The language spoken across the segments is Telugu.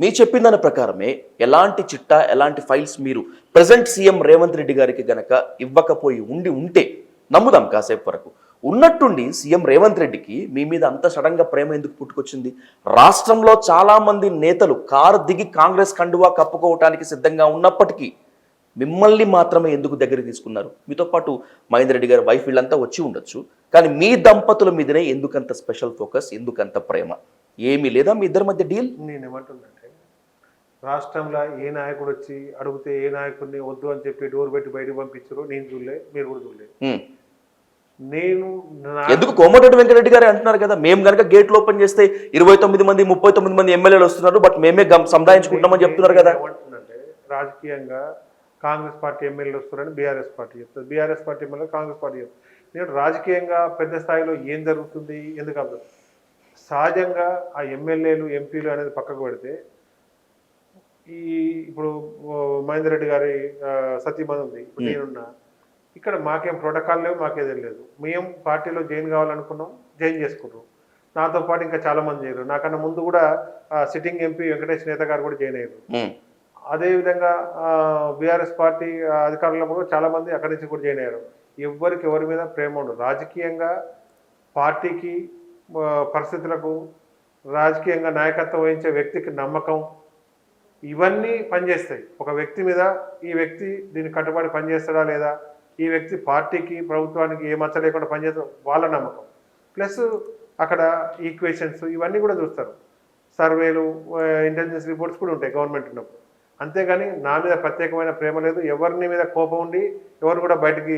మీ చెప్పిన దాని ప్రకారమే ఎలాంటి చిట్టా ఎలాంటి ఫైల్స్ మీరు ప్రజెంట్ సీఎం రేవంత్ రెడ్డి గారికి గనక ఇవ్వకపోయి ఉండి ఉంటే నమ్ముదాం కాసేపు వరకు. ఉన్నట్టుండి సీఎం రేవంత్ రెడ్డికి మీ మీద అంత సడన్గా ప్రేమ ఎందుకు పుట్టుకొచ్చింది? రాష్ట్రంలో చాలామంది నేతలు కారు దిగి కాంగ్రెస్ కండువా కప్పుకోవటానికి సిద్ధంగా ఉన్నప్పటికీ మిమ్మల్ని మాత్రమే ఎందుకు దగ్గర తీసుకున్నారు? మీతో పాటు మహేందర్ రెడ్డి గారి వైఫ్ వీళ్ళంతా వచ్చి ఉండొచ్చు. కానీ మీ దంపతుల మీదనే ఎందుకంత స్పెషల్ ఫోకస్ ఎందుకంత ప్రేమ? ఏమీ లేదా మీ ఇద్దరి మధ్య డీల్ నేను ఏమంటున్నానంటే రాష్ట్రంలో ఏ నాయకుడు వచ్చి అడిగితే ఏ నాయకుడిని వద్దు అని చెప్పి డోర్ పెట్టి బయటకు పంపించారో నేను చూడలే మీరు కూడా చూడలేదు హ్మ్. నేను ఎందుకు కోమటిరెడ్డి వెంకటరెడ్డి గారు అంటున్నారు కదా? మేము కనుక గేట్లు ఓపెన్ చేస్తే ఇరవై తొమ్మిది మంది ముప్పై తొమ్మిది మంది ఎమ్మెల్యేలు వస్తున్నారు బట్ మేమే సముదాయించుకుంటామని చెప్తున్నారు కదా. ఏమంటుందంటే రాజకీయంగా కాంగ్రెస్ పార్టీ ఎమ్మెల్యేలు వస్తున్నారని బీఆర్ఎస్ పార్టీ చెప్తుంది. BRS party MLA Congress party చెప్తుంది. నేను రాజకీయంగా పెద్ద స్థాయిలో ఏం జరుగుతుంది? ఎందుకు అర్థం? సహజంగా ఆ ఎమ్మెల్యేలు ఎంపీలు అనేది పక్కకు పెడితే ఈ ఇప్పుడు మహేందర్ రెడ్డి గారి సతీమణి ఉంది ఇప్పుడు నేనున్నా. ఇక్కడ మాకేం ప్రోటోకాల్ లేవు మాకేదేం లేదు. మేము పార్టీలో జాయిన్ కావాలనుకున్నాం జాయిన్ చేసుకున్నాం. నాతో పాటు ఇంకా చాలా మంది చేయరు నాకన్నా ముందు కూడా సిట్టింగ్ ఎంపీ వెంకటేష్ నేత గారు కూడా జాయిన్ అయ్యారు. అదేవిధంగా బీఆర్ఎస్ పార్టీ అధికారులు కూడా చాలా మంది అక్కడి నుంచి కూడా జాయిన్ అయ్యారు. ఎవరికి ఎవరి మీద ప్రేమ ఉండదు. రాజకీయంగా పార్టీకి పరిస్థితులకు రాజకీయంగా నాయకత్వం వహించే వ్యక్తికి నమ్మకం ఇవన్నీ పనిచేస్తాయి. ఒక వ్యక్తి మీద ఈ వ్యక్తి దీన్ని కట్టుబడి పనిచేస్తాడా లేదా? ఈ వ్యక్తి పార్టీకి ప్రభుత్వానికి ఏ మచ్చ లేకుండా పనిచేస్తాడు వాళ్ళ నమ్మకం. ప్లస్ అక్కడ ఈక్వేషన్స్ ఇవన్నీ కూడా చూస్తారు. సర్వేలు ఇంటెలిజెన్స్ రిపోర్ట్స్ కూడా ఉంటాయి గవర్నమెంట్ ఉన్నప్పుడు. అంతేగాని నా మీద ప్రత్యేకమైన ప్రేమ లేదు. ఎవరిని మీద కోపం ఉండి ఎవరు కూడా బయటికి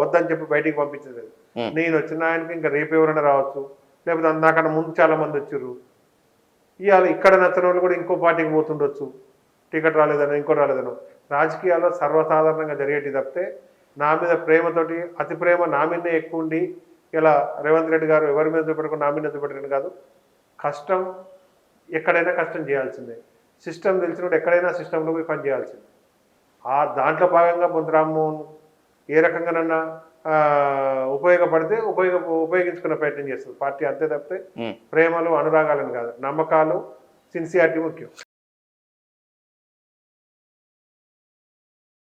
వద్దని చెప్పి బయటికి పంపించలేదు. నేను వచ్చిన ఆయనకి ఇంకా రేపు ఎవరైనా రావచ్చు. లేకపోతే నాకన్నా ముందు చాలా మంది వచ్చారు ఇవాళ ఇక్కడ నచ్చిన వాళ్ళు కూడా ఇంకో పార్టీకి పోతుండొచ్చు. టికెట్ రాలేదనో ఇంకో రాలేదనో. రాజకీయాల్లో సర్వసాధారణంగా జరిగేటి తప్పితే నా మీద ప్రేమతోటి అతి ప్రేమ నా మీదనే ఎక్కువ ఉండి ఇలా రేవంత్ రెడ్డి గారు ఎవరి మీద చూపెట్టుకుని నా మీద చూపెట్టడం కాదు కష్టం ఎక్కడైనా కష్టం చేయాల్సిందే. సిస్టమ్ తెలిసినప్పుడు ఎక్కడైనా సిస్టంలో పోయి పని చేయాల్సిందే. ఆ దాంట్లో భాగంగా బొంతరామ్మోహన్ ఏ రకంగానన్నా ఉపయోగపడితే ఉపయోగ ఉపయోగించుకునే ప్రయత్నం చేస్తుంది. పార్టీ అంతే తప్పితే. ప్రేమలు అనురాగాలను కాదు. నమ్మకాలు సిన్సియారిటీ ముఖ్యం.